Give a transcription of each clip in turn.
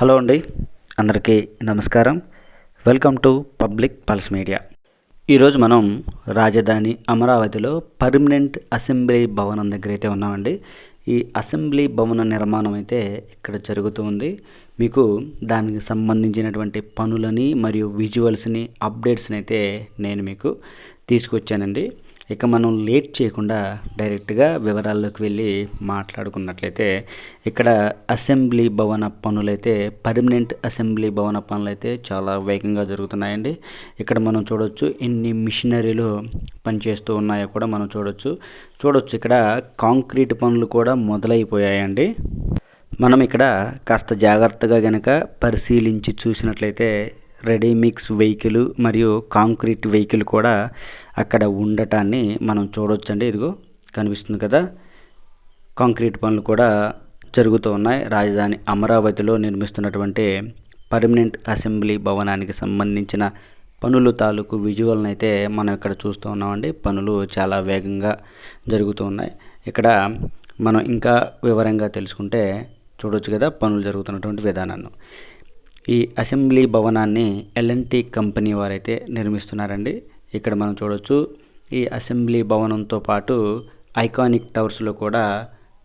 Hello అండి అందరికీ నమస్కారం. Welcome to Public Pulse Media. ఈరోజు మనం రాజధాని అమరావతిలో పర్మనెంట్ అసెంబ్లీ భవనం దగ్గర అయితే ఉన్నామండి. ఈ అసెంబ్లీ భవన నిర్మాణం అయితే ఇక్కడ జరుగుతూ ఉంది. మీకు దానికి సంబంధించినటువంటి పనులని మరియు విజువల్స్ని అప్డేట్స్ని అయితే నేను మీకు తీసుకొచ్చానండి. ఇక మనం లేట్ చేయకుండా డైరెక్ట్గా వివరాల్లోకి వెళ్ళి మాట్లాడుకున్నట్లయితే ఇక్కడ అసెంబ్లీ భవన పనులైతే పర్మనెంట్ అసెంబ్లీ భవన పనులు అయితే చాలా వేగంగా జరుగుతున్నాయండి. ఇక్కడ మనం చూడొచ్చు ఎన్ని మిషనరీలు పనిచేస్తూ ఉన్నాయో కూడా మనం చూడొచ్చు. చూడొచ్చు ఇక్కడ కాంక్రీట్ పనులు కూడా మొదలైపోయాయండి. మనం ఇక్కడ కాస్త జాగ్రత్తగా గనక పరిశీలించి చూసినట్లయితే రెడీ మిక్స్ వెహికల్ మరియు కాంక్రీట్ వెహికల్ కూడా అక్కడ ఉండటాన్ని మనం చూడొచ్చండి. ఇదిగో కనిపిస్తుంది కదా. కాంక్రీట్ పనులు కూడా జరుగుతూ ఉన్నాయి. రాజధాని అమరావతిలో నిర్మిస్తున్నటువంటి పర్మనెంట్ అసెంబ్లీ భవనానికి సంబంధించిన పనులు తాలూకు విజువల్ని అయితే మనం ఇక్కడ చూస్తూ ఉన్నామండి. పనులు చాలా వేగంగా జరుగుతూ ఉన్నాయి. ఇక్కడ మనం ఇంకా వివరంగా తెలుసుకుంటే చూడొచ్చు కదా పనులు జరుగుతున్నటువంటి విధానాన్ని. ఈ అసెంబ్లీ భవనాన్ని ఎల్ఎన్టీ కంపెనీ వారైతే నిర్మిస్తున్నారండి. ఇక్కడ మనం చూడవచ్చు ఈ అసెంబ్లీ భవనంతో పాటు ఐకానిక్ టవర్స్లో కూడా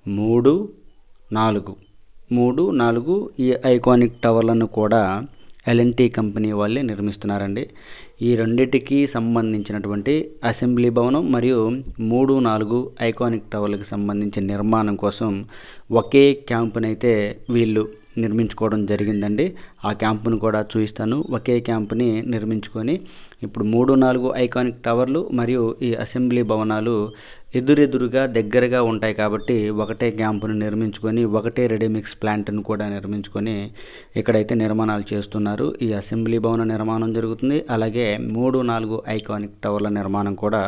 మూడు నాలుగు మూడు నాలుగు ఈ ఐకానిక్ టవర్లను కూడా ఎల్ఎన్టీ కంపెనీ వాళ్ళే నిర్మిస్తున్నారండి. ఈ రెండింటికి సంబంధించినటువంటి అసెంబ్లీ భవనం మరియు మూడు నాలుగు ఐకానిక్ టవర్లకు సంబంధించిన నిర్మాణం కోసం ఒకే క్యాంపునైతే వీళ్ళు నిర్మించుకోవడం జరిగిందండి. ఆ క్యాంపును కూడా చూపిస్తాను. ఒకే క్యాంపుని నిర్మించుకొని ఇప్పుడు మూడు నాలుగు ఐకానిక్ టవర్లు మరియు ఈ అసెంబ్లీ భవనాలు ఎదురెదురుగా దగ్గరగా ఉంటాయి కాబట్టి ఒకటే క్యాంపును నిర్మించుకొని ఒకటే రెడీమిక్స్ ప్లాంట్ను కూడా నిర్మించుకొని ఇక్కడైతే నిర్మాణాలు చేస్తున్నారు. ఈ అసెంబ్లీ భవన నిర్మాణం జరుగుతుంది. అలాగే మూడు నాలుగు ఐకానిక్ టవర్ల నిర్మాణం కూడా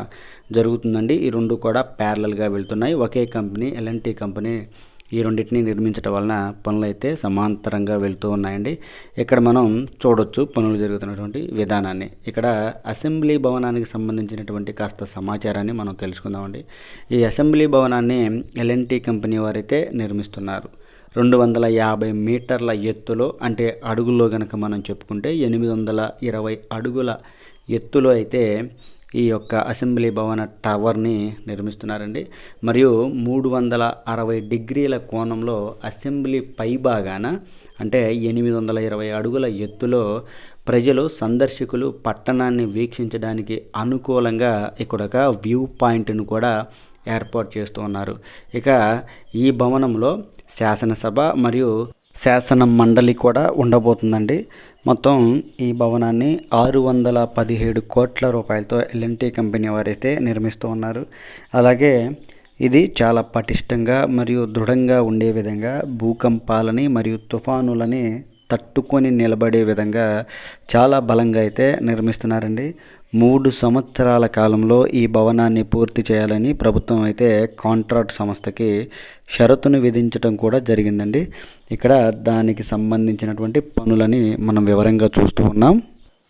జరుగుతుందండి. ఈ రెండు కూడా ప్యారలల్గా వెళ్తున్నాయి. ఒకే కంపెనీ ఎల్ఎన్టీ కంపెనీ ఈ రెండింటిని నిర్మించడం వలన పనులు అయితే సమాంతరంగా వెళ్తూ ఉన్నాయండి. ఇక్కడ మనం చూడొచ్చు పనులు జరుగుతున్నటువంటి విధానాన్ని. ఇక్కడ అసెంబ్లీ భవనానికి సంబంధించినటువంటి కాస్త సమాచారాన్ని మనం తెలుసుకుందామండి. ఈ అసెంబ్లీ భవనాన్ని ఎల్ఎన్టీ కంపెనీ వారైతే నిర్మిస్తున్నారు. రెండు వందల యాభై మీటర్ల ఎత్తులో అంటే అడుగుల్లో కనుక మనం చెప్పుకుంటే ఎనిమిది వందల ఇరవై అడుగుల ఎత్తులో అయితే ఈ యొక్క అసెంబ్లీ భవన టవర్ని నిర్మిస్తున్నారండి. మరియు మూడు వందల అరవై డిగ్రీల కోణంలో అసెంబ్లీ పైభాగాన అంటే ఎనిమిది వందల ఇరవై అడుగుల ఎత్తులో ప్రజలు సందర్శకులు పట్టణాన్ని వీక్షించడానికి అనుకూలంగా ఇక్కడ ఒక వ్యూ పాయింట్ను కూడా ఏర్పాటు చేస్తూ ఉన్నారు. ఇక ఈ భవనంలో శాసనసభ మరియు శాసన మండలి కూడా ఉండబోతుందండి. మొత్తం ఈ భవనాన్ని ఆరు వందల పదిహేడు కోట్ల రూపాయలతో ఎల్ఎన్టీ కంపెనీ వారైతే నిర్మిస్తూ ఉన్నారు. అలాగే ఇది చాలా పటిష్టంగా మరియు దృఢంగా ఉండే విధంగా భూకంపాలని మరియు తుఫానులని తట్టుకొని నిలబడే విధంగా చాలా బలంగా అయితే నిర్మిస్తున్నారండి. మూడు సంవత్సరాల కాలంలో ఈ భవనాన్ని పూర్తి చేయాలని ప్రభుత్వం అయితే కాంట్రాక్ట్ సంస్థకి షరతును విధించడం కూడా జరిగిందండి. ఇక్కడ దానికి సంబంధించినటువంటి పనులని మనం వివరంగా చూస్తూ ఉన్నాం.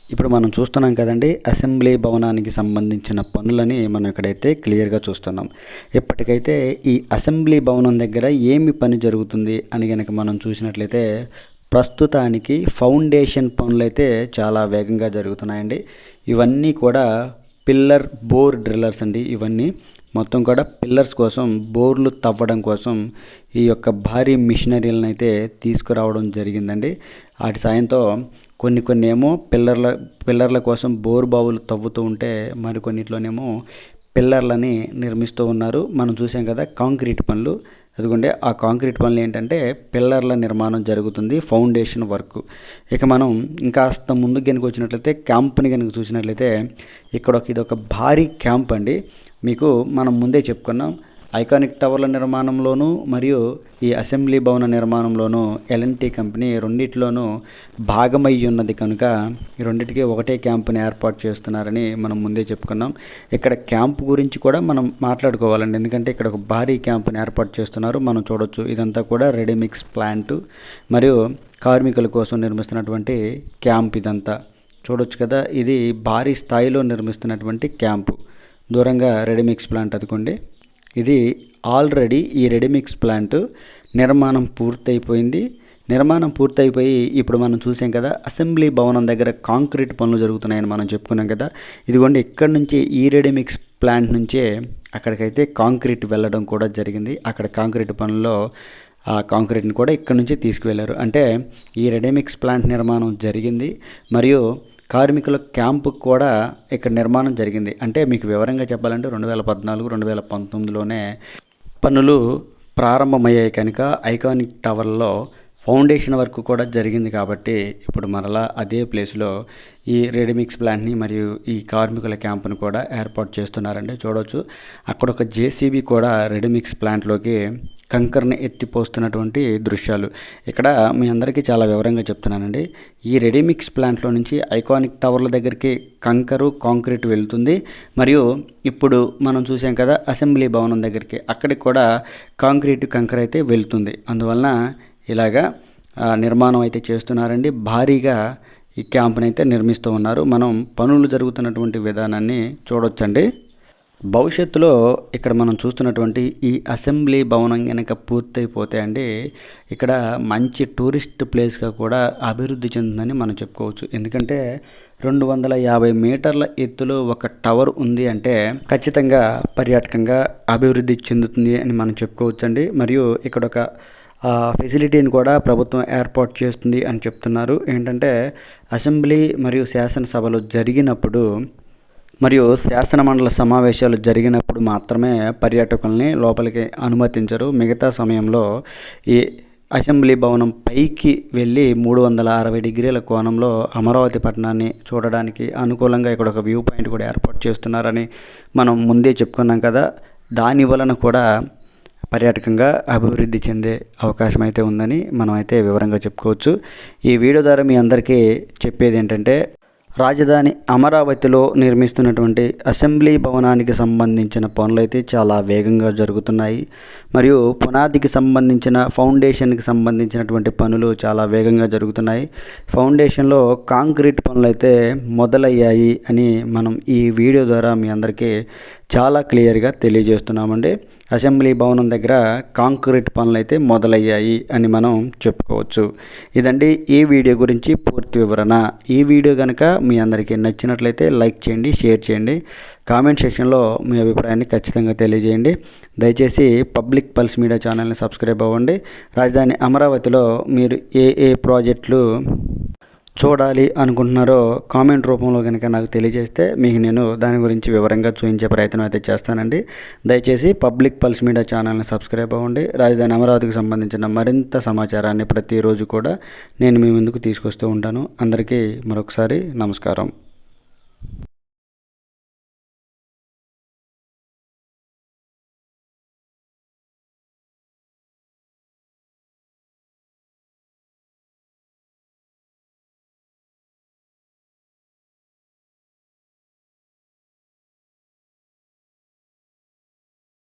ఇప్పుడు మనం చూస్తున్నాం కదండి అసెంబ్లీ భవనానికి సంబంధించిన పనులని మనం ఇక్కడైతే క్లియర్గా చూస్తున్నాం. ఇప్పటికైతే ఈ అసెంబ్లీ భవనం దగ్గర ఏమి పని జరుగుతుంది అని కనుక మనం చూసినట్లయితే ప్రస్తుతానికి ఫౌండేషన్ పనులు అయితే చాలా వేగంగా జరుగుతున్నాయండి. ఇవన్నీ కూడా పిల్లర్ బోర్ డ్రిల్లర్స్ అండి ఇవన్నీ. మొత్తం కూడా పిల్లర్స్ కోసం బోర్లు తవ్వడం కోసం ఈ యొక్క భారీ మిషనరీలను అయితే తీసుకురావడం జరిగిందండి. వాటి సాయంతో కొన్ని కొన్ని ఏమో పిల్లర్ల పిల్లర్ల కోసం బోర్ బావులు తవ్వుతూ ఉంటే మరికొన్నిట్లోనేమో పిల్లర్లని నిర్మిస్తూ ఉన్నారు. మనం చూసాం కదా కాంక్రీట్ పనులు. ఎందుకంటే ఆ కాంక్రీట్ పనులు ఏంటంటే పిల్లర్ల నిర్మాణం జరుగుతుంది ఫౌండేషన్ వర్క్. ఇక మనం ఇంకాస్త ముందుకు కనుక వచ్చినట్లయితే క్యాంప్ని కనుక చూసినట్లయితే ఇక్కడ ఒక ఇది ఒక భారీ క్యాంప్ అండి. మీకు మనం ముందే చెప్పుకున్నాం ఐకానిక్ టవర్ల నిర్మాణంలోనూ మరియు ఈ అసెంబ్లీ భవన నిర్మాణంలోనూ ఎల్ఎన్టీ కంపెనీ రెండిట్లోనూ భాగమై ఉన్నది కనుక ఈ రెండింటికి ఒకటే క్యాంపుని ఏర్పాటు చేస్తున్నారని మనం ముందే చెప్పుకున్నాం. ఇక్కడ క్యాంపు గురించి కూడా మనం మాట్లాడుకోవాలండి. ఎందుకంటే ఇక్కడ ఒక భారీ క్యాంపుని ఏర్పాటు చేస్తున్నారు. మనం చూడొచ్చు. ఇదంతా కూడా రెడీమిక్స్ ప్లాంట్ మరియు కార్మికుల కోసం నిర్మిస్తున్నటువంటి క్యాంప్ ఇదంతా. చూడొచ్చు కదా ఇది భారీ స్థాయిలో నిర్మిస్తున్నటువంటి క్యాంపు. దూరంగా రెడీమిక్స్ ప్లాంట్ అదుకోండి ఇది ఆల్రెడీ ఈ రెడీమిక్స్ ప్లాంట్ నిర్మాణం పూర్తయిపోయింది. నిర్మాణం పూర్తయిపోయి ఇప్పుడు మనం చూసాం కదా అసెంబ్లీ భవనం దగ్గర కాంక్రీట్ పనులు జరుగుతున్నాయని మనం చెప్పుకున్నాం కదా. ఇదిగోండి ఇక్కడ నుంచి ఈ రెడీమిక్స్ ప్లాంట్ నుంచే అక్కడికైతే కాంక్రీట్ వెళ్ళడం కూడా జరిగింది. అక్కడ కాంక్రీట్ పనుల్లో ఆ కాంక్రీట్ని కూడా ఇక్కడ నుంచి తీసుకువెళ్ళారు అంటే ఈ రెడీమిక్స్ ప్లాంట్ నిర్మాణం జరిగింది. మరియు కార్మికుల క్యాంపు కూడా ఇక్కడ నిర్మాణం జరిగింది. అంటే మీకు వివరంగా చెప్పాలంటే రెండు వేల పద్నాలుగు రెండు వేల పంతొమ్మిదిలోనే పనులు ప్రారంభమయ్యాయి కనుక ఐకానిక్ టవర్లో ఫౌండేషన్ వర్క్ కూడా జరిగింది కాబట్టి ఇప్పుడు మరలా అదే ప్లేస్లో ఈ రెడీమిక్స్ ప్లాంట్ని మరియు ఈ కార్మికుల క్యాంపును కూడా ఏర్పాటు చేస్తున్నారండి. చూడవచ్చు అక్కడ ఒక జేసీబీ కూడా రెడీమిక్స్ ప్లాంట్లోకి కంకర్ని ఎత్తిపోస్తున్నటువంటి దృశ్యాలు. ఇక్కడ మీ అందరికీ చాలా వివరంగా చెప్తున్నానండి. ఈ రెడీమిక్స్ ప్లాంట్లో నుంచి ఐకానిక్ టవర్ల దగ్గరికి కంకరు కాంక్రీట్ వెళ్తుంది. మరియు ఇప్పుడు మనం చూసాం కదా అసెంబ్లీ భవనం దగ్గరికి. అక్కడికి కూడా కాంక్రీట్ కంకర్ అయితే వెళ్తుంది. అందువలన ఇలాగా నిర్మాణం అయితే చేస్తున్నారండి. భారీగా ఈ క్యాంప్ని అయితే నిర్మిస్తూ ఉన్నారు. మనం పనులు జరుగుతున్నటువంటి విధానాన్ని చూడొచ్చండి. భవిష్యత్తులో ఇక్కడ మనం చూస్తున్నటువంటి ఈ అసెంబ్లీ భవనం కనుక పూర్తయిపోతే అండి ఇక్కడ మంచి టూరిస్ట్ ప్లేస్గా కూడా అభివృద్ధి చెందుతుందని మనం చెప్పుకోవచ్చు. ఎందుకంటే రెండు వందల యాభై మీటర్ల ఎత్తులో ఒక టవర్ ఉంది అంటే ఖచ్చితంగా పర్యాటకంగా అభివృద్ధి చెందుతుంది అని మనం చెప్పుకోవచ్చండి. మరియు ఇక్కడ ఒక ఫెసిలిటీని కూడా ప్రభుత్వం ఏర్పాటు చేస్తుంది అని చెప్తున్నారు. ఏంటంటే అసెంబ్లీ మరియు శాసనసభలు జరిగినప్పుడు మరియు శాసనమండలి సమావేశాలు జరిగినప్పుడు మాత్రమే పర్యాటకుల్ని లోపలికి అనుమతించరు. మిగతా సమయంలో ఈ అసెంబ్లీ భవనం పైకి వెళ్ళి మూడు వందల అరవై డిగ్రీల కోణంలో అమరావతి పట్టణాన్ని చూడడానికి అనుకూలంగా ఇక్కడ ఒక వ్యూ పాయింట్ కూడా ఏర్పాటు చేస్తున్నారని మనం ముందే చెప్పుకున్నాం కదా. దాని వలన కూడా పర్యాటకంగా అభివృద్ధి చెందే అవకాశం అయితే ఉందని మనం అయితే వివరంగా చెప్పుకోవచ్చు. ఈ వీడియో ద్వారా మీ అందరికీ చెప్పేది ఏంటంటే రాజధాని అమరావతిలో నిర్మిస్తున్నటువంటి అసెంబ్లీ భవనానికి సంబంధించిన పనులు అయితే చాలా వేగంగా జరుగుతున్నాయి. మరియు పునాదికి సంబంధించిన ఫౌండేషన్కి సంబంధించినటువంటి పనులు చాలా వేగంగా జరుగుతున్నాయి. ఫౌండేషన్లో కాంక్రీట్ పనులు అయితే మొదలయ్యాయి అని మనం ఈ వీడియో ద్వారా మీ అందరికీ చాలా క్లియర్గా తెలియజేస్తున్నామండి. అసెంబ్లీ భవనం దగ్గర కాంక్రీట్ పనులు అయితే మొదలయ్యాయి అని మనం చెప్పుకోవచ్చు. ఇదండి ఈ వీడియో గురించి పూర్తి వివరణ. ఈ వీడియో కనుక మీ అందరికీ నచ్చినట్లయితే లైక్ చేయండి షేర్ చేయండి. కామెంట్ సెక్షన్లో మీ అభిప్రాయాన్ని ఖచ్చితంగా తెలియజేయండి. దయచేసి పబ్లిక్ పల్స్ మీడియా ఛానల్ని సబ్స్క్రైబ్ అవ్వండి. రాజధాని అమరావతిలో మీరు ఏ ఏ ప్రాజెక్టులు చూడాలి అనుకుంటున్నారో కామెంట్ రూపంలో కనుక నాకు తెలియజేస్తే మీకు నేను దాని గురించి వివరంగా చూపించే ప్రయత్నం అయితే చేస్తానండి. దయచేసి పబ్లిక్ పల్స్ మీడియా ఛానల్ని సబ్స్క్రైబ్ అవ్వండి. రాజధాని అమరావతికి సంబంధించిన మరింత సమాచారాన్ని ప్రతిరోజు కూడా నేను మీ ముందుకు తీసుకొస్తూ ఉంటాను. అందరికీ మరొకసారి నమస్కారం.